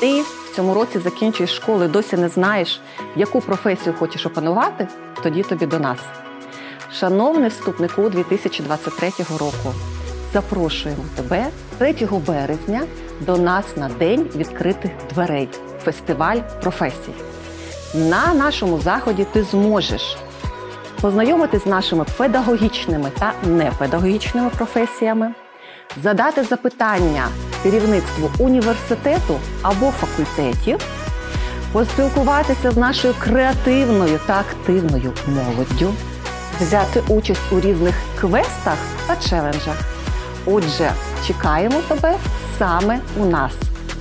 Ти в цьому році закінчуєш школу і досі не знаєш, яку професію хочеш опанувати, тоді тобі до нас. Шановний вступнику 2023 року, запрошуємо тебе 3 березня до нас на день відкритих дверей фестиваль професій. На нашому заході ти зможеш познайомитись з нашими педагогічними та непедагогічними професіями, задати запитання керівництву університету або факультетів, поспілкуватися з нашою креативною та активною молоддю, взяти участь у різних квестах та челенджах. Отже, чекаємо тебе саме у нас,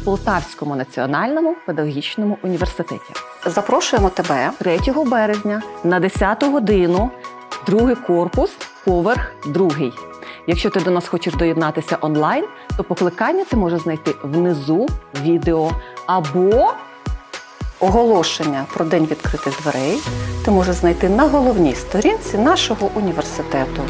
Полтавському національному педагогічному університеті. Запрошуємо тебе 3 березня на 10 годину, другий корпус, поверх другий. Якщо ти до нас хочеш доєднатися онлайн, то покликання ти можеш знайти внизу відео або оголошення про день відкритих дверей ти можеш знайти на головній сторінці нашого університету.